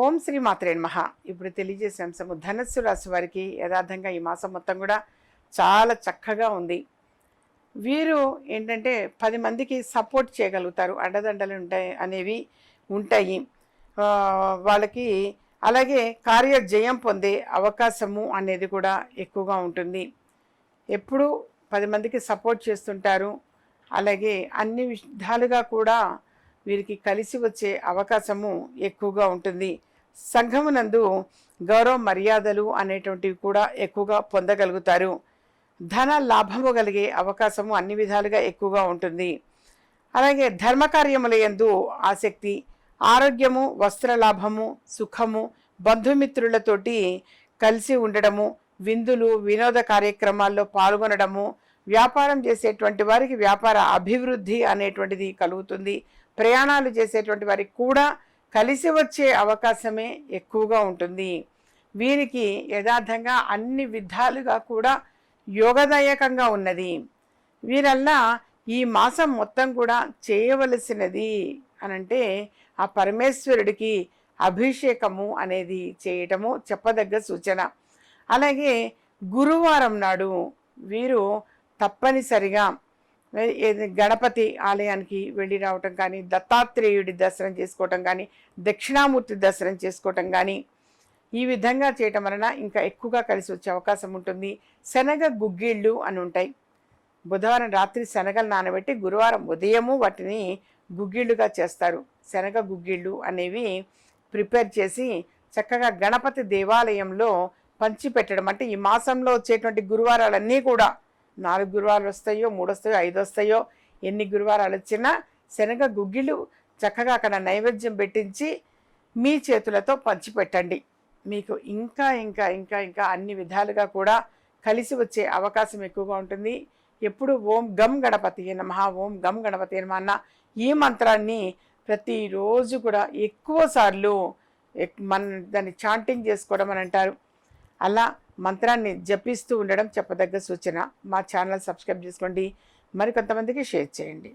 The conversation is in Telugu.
ఓం శ్రీ మాత్రే నమః. ఇప్పుడు తెలియజేసే అంశము ధనస్సు రాశి వారికి యథార్థంగా ఈ మాసం మొత్తం కూడా చాలా చక్కగా ఉంది. వీరు ఏంటంటే పది మందికి సపోర్ట్ చేయగలుగుతారు అండదండలు ఉంటాయి అనేవి ఉంటాయి. వాళ్ళకి అలాగే కార్య జయం పొందే అవకాశము అనేది కూడా ఎక్కువగా ఉంటుంది. ఎప్పుడు పది మందికి సపోర్ట్ చేస్తుంటారు. అలాగే అన్ని విధాలుగా కూడా వీరికి కలిసి వచ్చే అవకాశము ఎక్కువగా ఉంటుంది. సంఘమునందు గౌరవ మర్యాదలు అనేటువంటివి కూడా ఎక్కువగా పొందగలుగుతారు. ధన లాభము కలిగే అవకాశము అన్ని విధాలుగా ఎక్కువగా ఉంటుంది. అలాగే ధర్మకార్యముల యందు ఆసక్తి ఆరోగ్యము వస్త్ర లాభము సుఖము బంధుమిత్రులతోటి కలిసి ఉండడము విందులు వినోద కార్యక్రమాల్లో పాల్గొనడము వ్యాపారం చేసేటువంటి వారికి వ్యాపార అభివృద్ధి అనేటువంటిది కలుగుతుంది. ప్రయాణాలు చేసేటువంటి వారికి కూడా కలిసి వచ్చే అవకాశమే ఎక్కువగా ఉంటుంది. వీరికి యథార్థంగా అన్ని విధాలుగా కూడా యోగదాయకంగా ఉన్నది. వీరల్లా ఈ మాసం మొత్తం కూడా చేయవలసినది అనంటే ఆ పరమేశ్వరుడికి అభిషేకము అనేది చేయటము చెప్పదగ్గ సూచన. అలాగే గురువారం నాడు వీరు తప్పనిసరిగా గణపతి ఆలయానికి వెళ్ళి రావటం కానీ దత్తాత్రేయుడి దర్శనం చేసుకోవటం కానీ దక్షిణామూర్తి దర్శనం చేసుకోవటం కానీ ఈ విధంగా చేయటం వలన ఇంకా ఎక్కువగా కలిసి వచ్చే అవకాశం ఉంటుంది. శనగ గుగ్గిళ్ళు అని ఉంటాయి. బుధవారం రాత్రి శనగలు నానబెట్టి గురువారం ఉదయము వాటిని గుగ్గిళ్ళుగా చేస్తారు. శనగ గుగ్గిళ్ళు అనేవి ప్రిపేర్ చేసి చక్కగా గణపతి దేవాలయంలో పంచిపెట్టడం. అంటే ఈ మాసంలో వచ్చేటువంటి గురువారాలన్నీ కూడా నాలుగు గురువారాలు వస్తాయో మూడు వస్తాయో ఐదు వస్తాయో ఎన్ని గురువారాలు వచ్చినా శనగ గుగ్గిళ్ళు చక్కగా అక్కడ నైవేద్యం పెట్టించి మీ చేతులతో పంచిపెట్టండి. మీకు ఇంకా ఇంకా ఇంకా ఇంకా అన్ని విధాలుగా కూడా కలిసి వచ్చే అవకాశం ఎక్కువగా ఉంటుంది. ఎప్పుడు ఓం గమ్ గణపతి నమ ఓం గమ్ గణపతి నమ అన్న ఈ మంత్రాన్ని ప్రతిరోజు కూడా ఎక్కువ సార్లు మన దాన్ని చాంటింగ్ చేసుకోవడం అని అంటారు. అలా మంత్రాన్ని జపిస్తూ ఉండడం చెప్పదగ్గ సూచన. మా ఛానల్ సబ్స్క్రైబ్ చేసుకోండి. మరికొంతమందికి షేర్ చేయండి.